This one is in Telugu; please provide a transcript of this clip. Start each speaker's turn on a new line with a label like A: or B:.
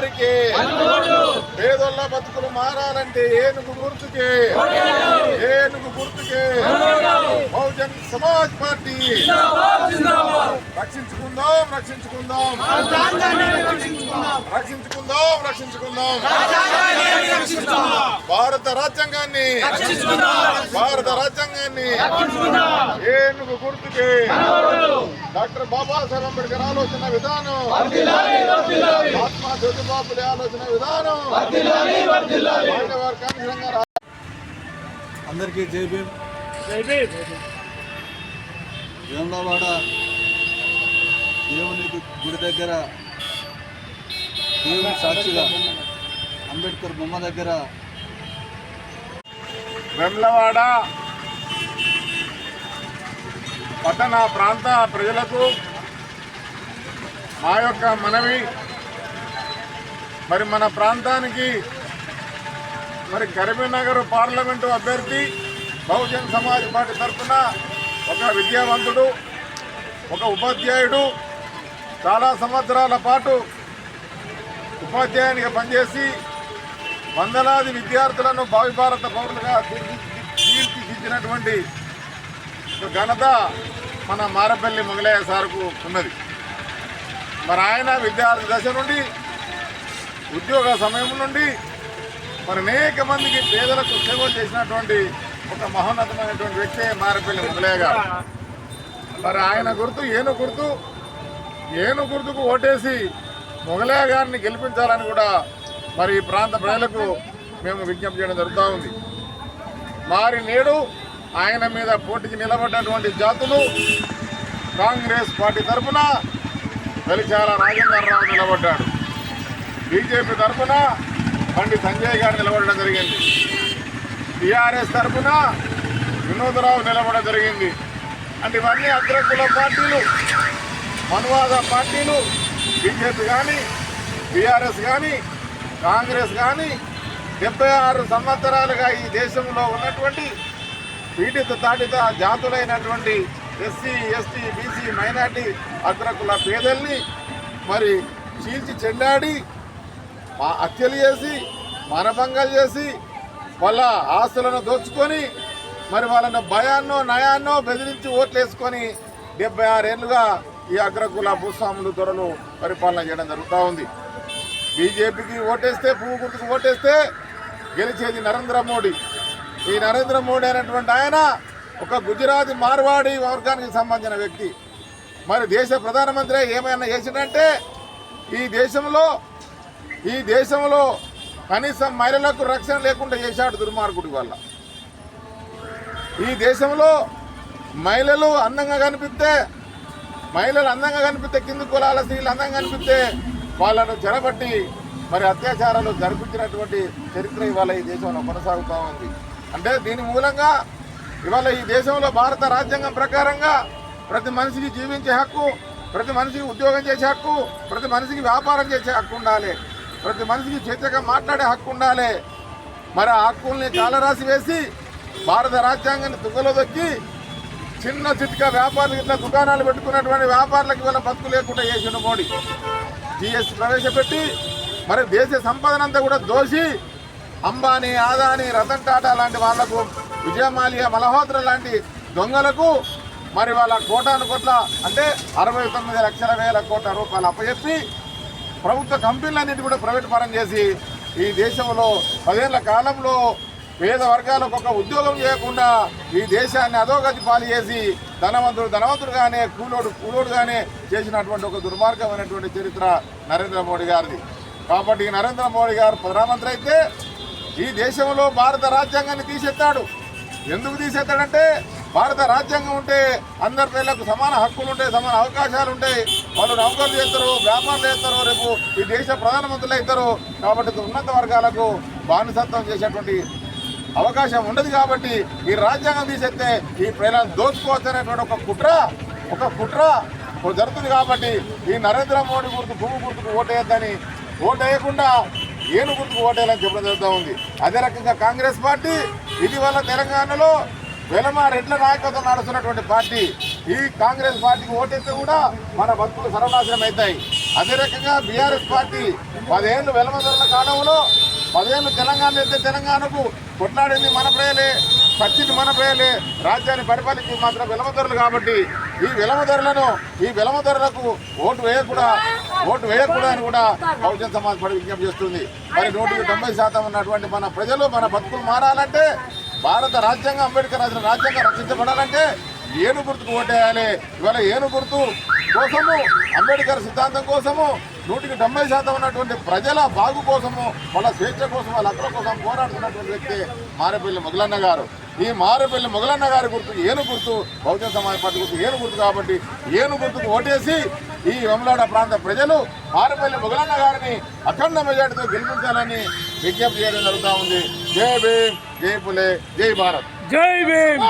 A: గారికి పేదోళ్ళ బతుకులు మారాలంటే ఏనుగు గుర్తుకే. ఏనుగు గుర్తుకే. బహుజన్ సమాజ్ పార్టీ. రక్షించుకుందాం రక్షించుకుందాం. రక్షించుకుందాం. రక్షించుకుందాం భారత రాజ్యాంగాన్ని భారత రాజ్యాంగాన్ని ఏనుగు గుర్తుకే. డాక్టర్ బాబాసాహెబ్ అంబేద్కర్ ఆలోచన విధానం. మహాత్మా జ్యోతిబాపులే ఆలోచన విధానం.
B: అందరికీ జై భీమ్. వేములవాడ దేవుని గుడి దగ్గర దేవుని సాక్షిగా అంబేద్కర్ బొమ్మ దగ్గర
A: వెమ్లవాడ పట్టణ ప్రాంత ప్రజలకు మా యొక్క మనవి. మరి మన ప్రాంతానికి మరి కరీంనగర్ పార్లమెంటు అభ్యర్థి బహుజన్ సమాజ్ పార్టీ తరఫున ఒక విద్యావంతుడు ఒక ఉపాధ్యాయుడు. చాలా సంవత్సరాల పాటు ఉపాధ్యాయునిగా పనిచేసి వందలాది విద్యార్థులను భావి భారత పౌరులుగా తీర్చిదిద్దినటువంటి ఘనత మన మారపల్లి మొగలయ్య సార్కు ఉన్నది. మరి ఆయన విద్యార్థి దశ నుండి ఉద్యోగ సమయం నుండి మరి అనేక మందికి పేదలకు సేవలు చేసినటువంటి ఒక మహోన్నతమైనటువంటి వ్యక్తి మారపల్లి మొగలయ్య గారు. మరి ఆయన గుర్తు ఏను గుర్తు ఏను గుర్తుకు ఓటేసి మొగలయ్య గారిని గెలిపించాలని కూడా మరి ఈ ప్రాంత ప్రజలకు మేము విజ్ఞప్తి చేయడం జరుగుతూ ఉంది. మరి నేడు ఆయన మీద పోటీకి నిలబడ్డటువంటి జాతులు కాంగ్రెస్ పార్టీ తరఫున వెలిచాల రాజేంద్రరావు నిలబడ్డాడు. బీజేపీ తరఫున బండి సంజయ్ గారు నిలబడడం జరిగింది. టీఆర్ఎస్ తరఫున వినోదరావు నిలబడడం జరిగింది. అంటే ఇవన్నీ అగ్రకుల పార్టీలు మనువాద పార్టీలు. బీజేపీ కానీ బీఆర్ఎస్ కానీ కాంగ్రెస్ కానీ డెబ్బై ఆరు సంవత్సరాలుగా ఈ దేశంలో ఉన్నటువంటి పీడిత తాడిత జాతులైనటువంటి ఎస్సీ ఎస్టీ బీసీ మైనార్టీ అగ్రకుల పేదల్ని మరి చీల్చి చెండాడి మా హత్యలు చేసి మానభంగాలు చేసి వాళ్ళ ఆస్తులను దోచుకొని మరి వాళ్ళని భయాన్నో నయాన్నో బెదిరించి ఓట్లేసుకొని డెబ్బై ఆరేళ్ళుగా ఈ అగ్రకుల భూస్వాములు దొరలు పరిపాలన చేయడం జరుగుతూ ఉంది. బీజేపీకి ఓటేస్తే పువ్వు గుర్తుకు ఓటేస్తే గెలిచేది నరేంద్ర మోడీ. ఈ నరేంద్ర మోడీ అనేటువంటి ఆయన ఒక గుజరాతీ మార్వాడి వర్గానికి సంబంధించిన వ్యక్తి. మరి దేశ ప్రధానమంత్రి ఏమైనా చేసిందంటే ఈ దేశంలో ఈ దేశంలో కనీసం మహిళలకు రక్షణ లేకుండా చేశాడు దుర్మార్గుడి వల్ల. ఈ దేశంలో మహిళలు అందంగా కనిపిస్తే మహిళలు అందంగా కనిపిస్తే కింది కులాల స్త్రీలు అందంగా కనిపిస్తే వాళ్ళను చెరబట్టి మరి అత్యాచారాలు జరిపించినటువంటి చరిత్ర ఇవాళ ఈ దేశంలో కొనసాగుతూ ఉంది. అంటే దీని మూలంగా ఇవాళ ఈ దేశంలో భారత రాజ్యాంగం ప్రకారంగా ప్రతి మనిషికి జీవించే హక్కు ప్రతి మనిషికి ఉద్యోగం చేసే హక్కు ప్రతి మనిషికి వ్యాపారం చేసే హక్కు ఉండాలి. ప్రతి మనిషికి చేతగా మాట్లాడే హక్కు ఉండాలి. మరి ఆ హక్కుల్ని కాలరాసి వేసి భారత రాజ్యాంగాన్ని తుగ్గలో దొక్కి చిన్న చిట్కా వ్యాపారులు ఇట్లా దుకాణాలు పెట్టుకున్నటువంటి వ్యాపారులకు ఇవాళ బతుకు లేకుండా చేసిన మోడీ. జిఎస్టీ ప్రవేశపెట్టి మరి దేశ సంపదనంతా కూడా దోషి అంబానీ ఆదాని రతన్ టాటా లాంటి వాళ్ళకు విజయమాలియా మల్హోత్ర లాంటి దొంగలకు మరి వాళ్ళ కోటాను కోట్ల అంటే అరవై తొమ్మిది లక్షల వేల కోట్ల రూపాయలు అప్పచెప్పి ప్రభుత్వ కంపెనీలన్నిటి కూడా ప్రైవేట్ పరం చేసి ఈ దేశంలో పదేళ్ళ కాలంలో పేద వర్గాలకు ఒక ఉద్యోగం చేయకుండా ఈ దేశాన్ని అధోగతి పాలు చేసి ధనవంతుడు ధనవంతుడుగానే కూలోడు కూలోడుగానే చేసినటువంటి ఒక దుర్మార్గమైనటువంటి చరిత్ర నరేంద్ర మోడీ గారిది. కాబట్టి నరేంద్ర మోడీ గారు ప్రధానమంత్రి అయితే ఈ దేశంలో భారత రాజ్యాంగాన్ని తీసేస్తాడు ఎందుకు తీసేస్తాడంటే భారత రాజ్యాంగం ఉంటే అందరి పిల్లలకు సమాన హక్కులు ఉంటాయి సమాన అవకాశాలు ఉంటాయి వాళ్ళు నౌకర్లు చేస్తారు వ్యాపారాలు చేస్తారు రేపు ఈ దేశ ప్రధానమంత్రులు అవుతారు కాబట్టి ఉన్నత వర్గాలకు బానిసత్వం చేసేటువంటి అవకాశం ఉండదు కాబట్టి ఈ రాజ్యాంగం తీసేస్తే ఈ ప్రజలను దోచుకోవచ్చనేటువంటి ఒక కుట్ర ఒక కుట్ర జరుగుతుంది కాబట్టి ఈ నరేంద్ర మోడీ గుర్తు భూమి గుర్తుకు ఓటేయద్దని ఓటేయకుండా ఏను గుర్తుకు ఓటేయాలని చెప్పడం జరుగుతూ ఉంది. అదే రకంగా కాంగ్రెస్ పార్టీ ఇటీవల తెలంగాణలో వెలమ రెడ్ల నాయకత్వం నడుస్తున్నటువంటి పార్టీ ఈ కాంగ్రెస్ పార్టీకి ఓటేస్తే కూడా మన బతుకులు సర్వనాశనం అవుతాయి. అదే రకంగా బీఆర్ఎస్ పార్టీ పదేళ్ళు వెలమధరల కాలంలో పదేళ్ళు తెలంగాణ అయితే తెలంగాణకు కొట్లాడింది మన ప్రజలే పచ్చింది మన ప్రజలే రాజ్యాన్ని పరిపాలించి మాత్రం వెలమధరలు కాబట్టి ఈ వెలమధరలను ఈ వెలమధరలకు ఓటు వేయకూడా ఓటు వేయకూడదని కూడా బహుజన సమాజ్ పార్టీ విజ్ఞప్తి చేస్తుంది. మరి నూటికి తొంభై శాతం ఉన్నటువంటి మన ప్రజలు మన బతుకులు మారాలంటే భారత రాజ్యాంగం అంబేద్కర్ రాసిన రాజ్యాంగం రక్షించబడాలంటే ఏను గుర్తుకు ఓటేయాలి. ఇవాళ ఏను గుర్తు కోసము అంబేద్కర్ సిద్ధాంతం కోసము నూటికి తొంభై శాతం ఉన్నటువంటి ప్రజల బాగు కోసము వాళ్ళ స్వేచ్ఛ కోసం వాళ్ళ హక్కుల కోసం పోరాడుతున్నటువంటి వ్యక్తి మారేపల్లి మొగలన్న గారు. ఈ మారేపల్లి మొగలన్న గారి గుర్తు ఏను గుర్తు బహుజన సమాజ్ పార్టీ గుర్తు ఏను గుర్తు కాబట్టి ఏను గుర్తుకు ఓటేసి ఈ వెమలాడ ప్రాంత ప్రజలు మారేపల్లి మొగలన్న గారిని అఖండ మెజార్టీతో గెలిపించాలని విజ్ఞప్తి చేయడం జరుగుతూ ఉంది. జై భీమ్ జై పులే జై భారత్.
C: జై భీమ్!